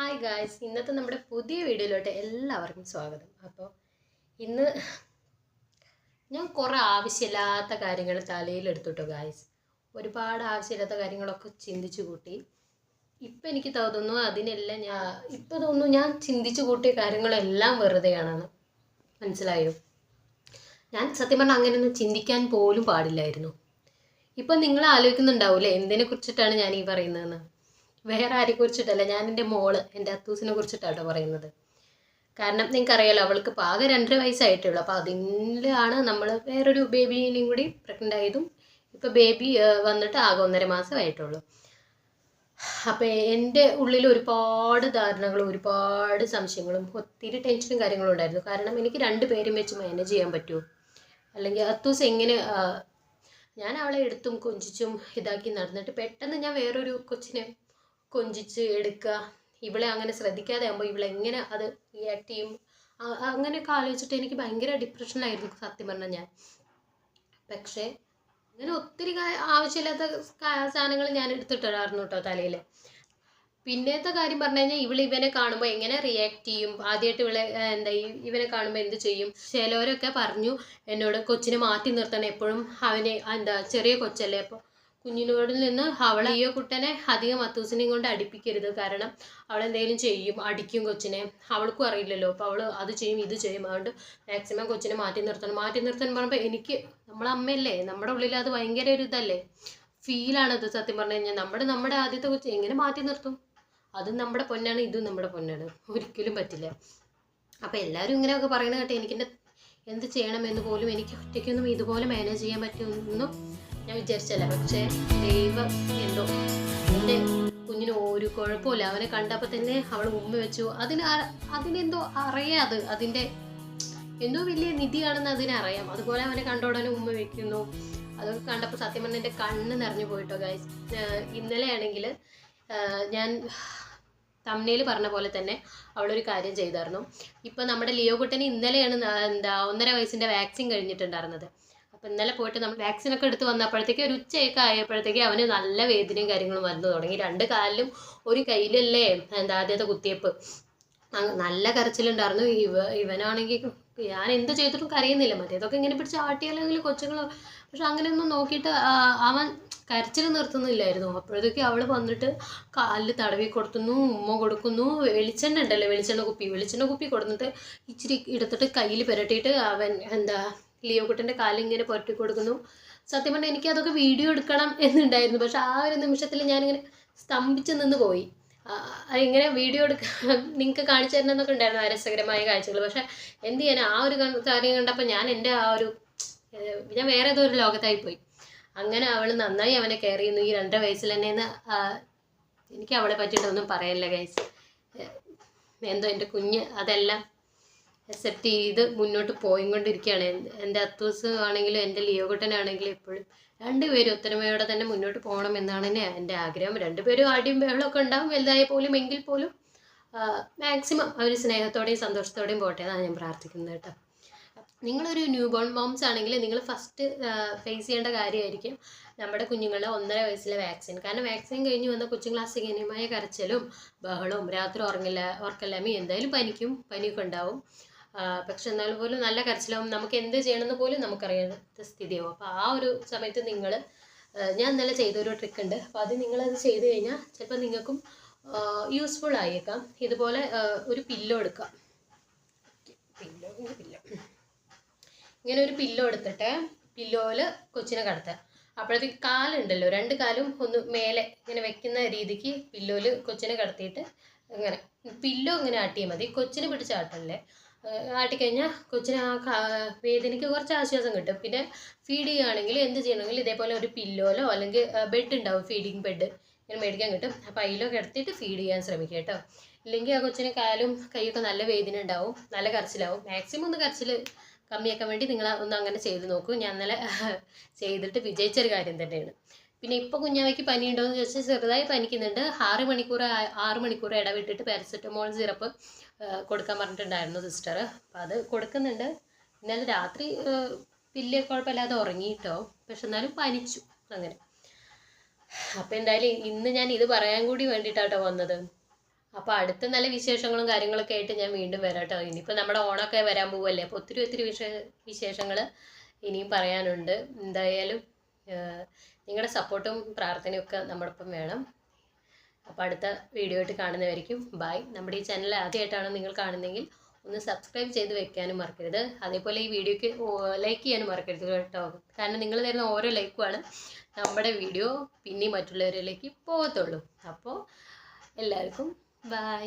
Hi guys ഇന്നത്തെ നമ്മുടെ പുതിയ വീഡിയോയിലോട്ട് എല്ലാവർക്കും സ്വാഗതം. അപ്പോൾ ഇന്ന് ഞാൻ കുറേ ആവശ്യമില്ലാത്ത കാര്യങ്ങൾ തലയിലെടുത്തുട്ടോ ഗായ്സ് ഒരുപാട് ആവശ്യമില്ലാത്ത കാര്യങ്ങളൊക്കെ ചിന്തിച്ചു കൂട്ടി. ഇപ്പം എനിക്ക് തോന്നുന്നു അതിനെല്ലാം ഞാൻ ഇപ്പം തോന്നുന്നു ഞാൻ ചിന്തിച്ചു കൂട്ടിയ കാര്യങ്ങളെല്ലാം വെറുതെയാണെന്ന് മനസ്സിലായോ? ഞാൻ സത്യം പറഞ്ഞാൽ അങ്ങനെയൊന്നും ചിന്തിക്കാൻ പോലും പാടില്ലായിരുന്നു. ഇപ്പം നിങ്ങൾ ആലോചിക്കുന്നുണ്ടാവൂലേ എന്തിനെ കുറിച്ചിട്ടാണ് ഞാൻ ഈ പറയുന്നതെന്ന്? വേറെ ആരെ കുറിച്ചിട്ടല്ല ഞാൻ എന്റെ മോൾ എന്റെ അത്തൂസിനെ കുറിച്ചിട്ടാണ് പറയുന്നത്. കാരണം നിങ്ങൾക്കറിയാലോ അവൾക്ക് ആകെ രണ്ടര വയസ്സായിട്ടുള്ളൂ. അപ്പോൾ അതിലാണ് നമ്മൾ വേറൊരു ബേബീനെയും കൂടി പ്രഗ്നന്റ് ആയതും ഇപ്പോൾ ബേബി വന്നിട്ട് ആകെ ഒന്നര മാസമായിട്ടുള്ളൂ. അപ്പോൾ എന്റെ ഉള്ളിൽ ഒരുപാട് ധാരണകളും ഒരുപാട് സംശയങ്ങളും ഒത്തിരി ടെൻഷനും കാര്യങ്ങളും ഉണ്ടായിരുന്നു. കാരണം എനിക്ക് രണ്ട് പേരും വെച്ച് മാനേജ് ചെയ്യാൻ പറ്റുമോ? അല്ലെങ്കിൽ അത്തൂസ് എങ്ങനെ ഞാൻ അവളെ എടുത്തും കൊഞ്ചിച്ചും ഇതാക്കി നടന്നിട്ട് പെട്ടെന്ന് ഞാൻ വേറൊരു കൊച്ചിനെ കൊഞ്ചിച്ച് എടുക്കുക. ഇവളെ അങ്ങനെ ശ്രദ്ധിക്കാതെ ആകുമ്പോൾ ഇവളെ എങ്ങനെ അത് റിയാക്ട് ചെയ്യും? അങ്ങനെയൊക്കെ ആലോചിച്ചിട്ട് എനിക്ക് ഭയങ്കര ഡിപ്രഷനിലായിരുന്നു സത്യം പറഞ്ഞാൽ ഞാൻ. പക്ഷേ അങ്ങനെ ഒത്തിരി ആവശ്യമില്ലാത്ത സാധനങ്ങൾ ഞാൻ എടുത്തിട്ടായിരുന്നു കേട്ടോ തലയിൽ പിന്നത്തെ കാര്യം പറഞ്ഞു കഴിഞ്ഞാൽ ഇവൾ ഇവനെ കാണുമ്പോൾ എങ്ങനെ റിയാക്ട് ചെയ്യും? ആദ്യമായിട്ട് ഇവളെ എന്താ ഇവനെ കാണുമ്പോൾ എന്ത് ചെയ്യും? ചിലവരൊക്കെ പറഞ്ഞു എന്നോട് കൊച്ചിനെ മാറ്റി നിർത്തണം. എപ്പോഴും അവനെ എന്താ ചെറിയ കൊച്ചല്ലേ. അപ്പോൾ കുഞ്ഞിനോടിൽ നിന്ന് അവളെ ഈ കുട്ടനെ അധികം മത്തൂസിനെയും കൊണ്ട് അടിപ്പിക്കരുത്. കാരണം അവൾ എന്തെങ്കിലും ചെയ്യും അടിക്കും കൊച്ചിനെ. അവൾക്കും അറിയില്ലല്ലോ. അപ്പോൾ അവൾ അത് ചെയ്യും ഇത് ചെയ്യും. അതുകൊണ്ട് മാക്സിമം കൊച്ചിനെ മാറ്റി നിർത്തണം. മാറ്റി നിർത്താൻ പറയുമ്പോൾ എനിക്ക് നമ്മളെ അമ്മയല്ലേ? നമ്മുടെ ഉള്ളിൽ അത് ഭയങ്കര ഒരു ഇതല്ലേ? ഫീലാണത് സത്യം പറഞ്ഞു കഴിഞ്ഞാൽ നമ്മുടെ നമ്മുടെ ആദ്യത്തെ കൊച്ചു എങ്ങനെ മാറ്റി നിർത്തും? അതും നമ്മുടെ പൊന്നാണ് ഇതും നമ്മുടെ പൊന്നാണ്. ഒരിക്കലും പറ്റില്ല. അപ്പോൾ എല്ലാവരും ഇങ്ങനെയൊക്കെ പറയുന്ന കേട്ടെ എനിക്കെന്റെ എന്ത് ചെയ്യണമെന്ന് പോലും എനിക്ക് ഒറ്റയ്ക്കൊന്നും ഇതുപോലെ മാനേജ് ചെയ്യാൻ പറ്റുമെന്നും ഞാൻ വിചാരിച്ചല്ല പക്ഷേ ദൈവം എന്തോ എന്റെ കുഞ്ഞിന് ഒരു കുഴപ്പമില്ല. അവനെ കണ്ടപ്പോൾ തന്നെ അവൾ ഉമ്മ വെച്ചു. അതിന് അതിനെന്തോ അറിയാതെ. അതിന്റെ എന്തോ വലിയ നിധിയാണെന്ന് അതിനറിയാം അതുപോലെ അവനെ കണ്ട ഉടനെ ഉമ്മ വെക്കുന്നു. അതൊക്കെ കണ്ടപ്പോൾ സത്യം പറഞ്ഞാൽ എന്റെ കണ്ണ് നിറഞ്ഞു പോയിട്ടോ ഗൈസ് ഇന്നലെ ആണെങ്കിൽ ഞാൻ തമ്മിൽ പറഞ്ഞ പോലെ തന്നെ അവളൊരു കാര്യം ചെയ്തായിരുന്നു. ഇപ്പം നമ്മുടെ ലിയോ കുട്ടന് ഇന്നലെയാണ് എന്താ ഒന്നര വയസ്സിന്റെ വാക്സിൻ കഴിഞ്ഞിട്ടുണ്ടായിരുന്നത്. അപ്പം ഇന്നലെ പോയിട്ട് നമ്മൾ വാക്സിൻ ഒക്കെ എടുത്ത് വന്നപ്പോഴത്തേക്ക് ഒരു ഉച്ചയൊക്കെ ആയപ്പോഴത്തേക്ക് അവന് നല്ല വേദനയും കാര്യങ്ങളും വന്നു തുടങ്ങി. രണ്ട് കാലിലും ഒരു കയ്യിലല്ലേ എന്താ ആദ്യത്തെ കുത്തിയപ്പ് നല്ല കരച്ചിലുണ്ടായിരുന്നു. ഇവ ഇവനാണെങ്കിൽ ഞാൻ എന്ത് ചെയ്തിട്ടും കരയുന്നില്ല. മറ്റേതൊക്കെ ഇങ്ങനെ പിടിച്ച് ആട്ടിയാലെങ്കിൽ കൊച്ചുങ്ങളോ പക്ഷെ അങ്ങനെയൊന്നും നോക്കിയിട്ട് അവൻ കരച്ചിൽ നിർത്തുന്നില്ലായിരുന്നു. അപ്പോഴത്തേക്ക് അവൾ വന്നിട്ട് കാലിൽ തടവി കൊടുത്തുന്നു ഉമ്മ കൊടുക്കുന്നു. വെളിച്ചെണ്ണ ഉണ്ടല്ലോ? വെളിച്ചെണ്ണ കുപ്പി. വെളിച്ചെണ്ണ കുപ്പി കൊടുത്തിട്ട് ഇച്ചിരി എടുത്തിട്ട് കയ്യിൽ പുരട്ടിയിട്ട് അവൻ എന്താ ലിയോ കുട്ടന്റെ കാലിങ്ങനെ പുരട്ടി കൊടുക്കുന്നു. സത്യം പറഞ്ഞാൽ എനിക്ക് അതൊക്കെ വീഡിയോ എടുക്കണം എന്നുണ്ടായിരുന്നു. പക്ഷെ ആ ഒരു നിമിഷത്തിൽ ഞാനിങ്ങനെ സ്തംഭിച്ച് നിന്ന് പോയി. ഇങ്ങനെ വീഡിയോ എടുക്കാൻ നിങ്ങൾക്ക് കാണിച്ചു തരണമെന്നൊക്കെ ഉണ്ടായിരുന്നു ആ രസകരമായ കാഴ്ചകൾ. പക്ഷെ എന്ത് ചെയ്യാൻ ആ ഒരു കാര്യം കണ്ടപ്പോൾ ഞാൻ എന്റെ ആ ഒരു ഞാൻ വേറെ ഏതോ ഒരു ലോകത്തായി പോയി. അങ്ങനെ അവൾ നന്നായി അവനെ കെയർ ചെയ്യുന്നു. ഈ രണ്ടര വയസ്സിൽ തന്നെ എന്ന്, എനിക്ക് അവളെ പറ്റിയിട്ടൊന്നും പറയല്ല ഗൈസ് എന്തോ എന്റെ കുഞ്ഞ് അതെല്ലാം അക്സെപ്റ്റ് ചെയ്ത് മുന്നോട്ട് പോയിക്കൊണ്ടിരിക്കുകയാണ്. എന്റെ- അത്തൂസ് ആണെങ്കിലും എന്റെ ലിയോകുട്ടനാണെങ്കിലും എപ്പോഴും രണ്ടുപേരും ഒത്തൊരുമയോടെ തന്നെ മുന്നോട്ട് പോകണം എന്നാണ് എന്നെ എന്റെ ആഗ്രഹം. രണ്ടുപേരും ആടിയും ബഹളമൊക്കെ ഉണ്ടാവും വലുതായ പോലും എങ്കിൽ പോലും മാക്സിമം അവർ സ്നേഹത്തോടെയും സന്തോഷത്തോടെയും പോട്ടെ എന്നാണ് ഞാൻ പ്രാർത്ഥിക്കുന്നത് കേട്ടോ. നിങ്ങളൊരു ന്യൂ ബോൺ മോംസ് ആണെങ്കിൽ നിങ്ങൾ ഫസ്റ്റ് ഫേസ് ചെയ്യേണ്ട കാര്യമായിരിക്കും നമ്മുടെ കുഞ്ഞുങ്ങളുടെ ഒന്നര വയസ്സിലെ വാക്സിൻ കാരണം വാക്സിൻ കഴിഞ്ഞ് വന്ന കൊച്ചുങ്ങൾ അസുഖന്യമായ കരച്ചിലും ബഹളവും രാത്രി ഉറങ്ങില്ല ഉറക്കല്ലാമയും എന്തായാലും പനിക്കും പനിയൊക്കെ ഉണ്ടാവും. പക്ഷെ എന്നാൽ പോലും നല്ല കരച്ചിലാവും. നമുക്ക് എന്ത് ചെയ്യണമെന്ന് പോലും നമുക്കറിയാത്ത സ്ഥിതിയാവും. അപ്പോൾ ആ ഒരു സമയത്ത് നിങ്ങൾ ഞാൻ ഇന്നലെ ചെയ്തൊരു ട്രിക്ക് ഉണ്ട്. അപ്പോൾ അത് നിങ്ങളത് ചെയ്ത് കഴിഞ്ഞാൽ ചിലപ്പോൾ നിങ്ങൾക്കും യൂസ്ഫുൾ ആയേക്കാം. ഇതുപോലെ ഒരു പില്ലോ എടുക്കാം. പില്ലോ പില്ലോ ഇങ്ങനെ ഒരു പില്ലോ എടുത്തിട്ട് പില്ലോയിൽ കൊച്ചിനെ കടത്തുക അപ്പോഴത്തേക്ക് കാലുണ്ടല്ലോ രണ്ട് കാലും ഒന്ന് മേലെ ഇങ്ങനെ വെക്കുന്ന രീതിക്ക് പില്ലോയിൽ കൊച്ചിനെ കടത്തിയിട്ട് ഇങ്ങനെ പില്ലോ ഇങ്ങനെ ആട്ടിയാൽ മതി. കൊച്ചിനെ പിടിച്ച് ആട്ടല്ലേ. ഏഹ് ആട്ടിക്കഴിഞ്ഞാൽ കൊച്ചിന് ആ വേദനയ്ക്ക് കുറച്ച് ആശ്വാസം കിട്ടും. പിന്നെ ഫീഡ് ചെയ്യുകയാണെങ്കിൽ എന്ത് ചെയ്യണമെങ്കിൽ ഇതേപോലെ ഒരു പില്ലോലോ അല്ലെങ്കിൽ ബെഡ് ഉണ്ടാവും ഫീഡിങ് ബെഡ് ഇങ്ങനെ മേടിക്കാൻ കിട്ടും. അപ്പോൾ അതിലോ കിടത്തിയിട്ട് ഫീഡ് ചെയ്യാൻ ശ്രമിക്കുക കേട്ടോ. ഇല്ലെങ്കിൽ ആ കൊച്ചിന് കാലും കൈയൊക്കെ നല്ല വേദന ഉണ്ടാവും നല്ല കരച്ചിലാവും. മാക്സിമം ഒന്ന് കരച്ചിൽ കമ്മിയാക്കാൻ വേണ്ടി നിങ്ങൾ ഒന്ന് അങ്ങനെ ചെയ്ത് നോക്കൂ. ഞാൻ ഇന്നലെ ചെയ്തിട്ട് വിജയിച്ചൊരു കാര്യം തന്നെയാണ്. പിന്നെ ഇപ്പോൾ കുഞ്ഞാവയ്ക്ക് പനി ഉണ്ടോന്ന് ചോദിച്ചാൽ ചെറുതായി പനിക്കുന്നുണ്ട്. ആറ് മണിക്കൂർ ആറ് മണിക്കൂർ ഇടവിട്ടിട്ട് പാരസെറ്റമോൾ സിറപ്പ് കൊടുക്കാൻ പറഞ്ഞിട്ടുണ്ടായിരുന്നു സിസ്റ്റർ അപ്പോൾ അത് കൊടുക്കുന്നുണ്ട്. ഇന്നലെ രാത്രി വലിയ കുഴപ്പമില്ലാതെ ഉറങ്ങിയിട്ടോ പക്ഷെ എന്നാലും പനിച്ചു അങ്ങനെ. അപ്പോൾ എന്തായാലും ഇന്ന് ഞാൻ ഇത് പറയാൻ കൂടി വേണ്ടിയിട്ടാട്ടോ വന്നത്. അപ്പോൾ അടുത്ത നല്ല വിശേഷങ്ങളും കാര്യങ്ങളൊക്കെ ആയിട്ട് ഞാൻ വീണ്ടും വരാട്ടോ. ഇനിയിപ്പോൾ നമ്മുടെ ഓണമൊക്കെ വരാൻ പോവല്ലേ. അപ്പോൾ ഒത്തിരി ഒത്തിരി വിശേ വിശേഷങ്ങൾ ഇനിയും പറയാനുണ്ട്. എന്തായാലും നിങ്ങളുടെ സപ്പോർട്ടും പ്രാർത്ഥനയും ഒക്കെ നമ്മുടെ ഒപ്പം വേണം. അപ്പോൾ അടുത്ത വീഡിയോ ആയിട്ട് കാണുന്നവരിക്കും ബായ് നമ്മുടെ ഈ ചാനൽ ആദ്യമായിട്ടാണ് നിങ്ങൾ കാണുന്നതെങ്കിൽ ഒന്ന് സബ്സ്ക്രൈബ് ചെയ്ത് വെക്കാനും മറക്കരുത്. അതേപോലെ ഈ വീഡിയോക്ക് ലൈക്ക് ചെയ്യാനും മറക്കരുത് കേട്ടോ. കാരണം നിങ്ങൾ തരുന്ന ഓരോ ലൈക്കുമാണ് നമ്മുടെ വീഡിയോ പിന്നെ മറ്റുള്ളവരിലേക്ക് പോകത്തുള്ളൂ. അപ്പോൾ എല്ലാവർക്കും ബൈ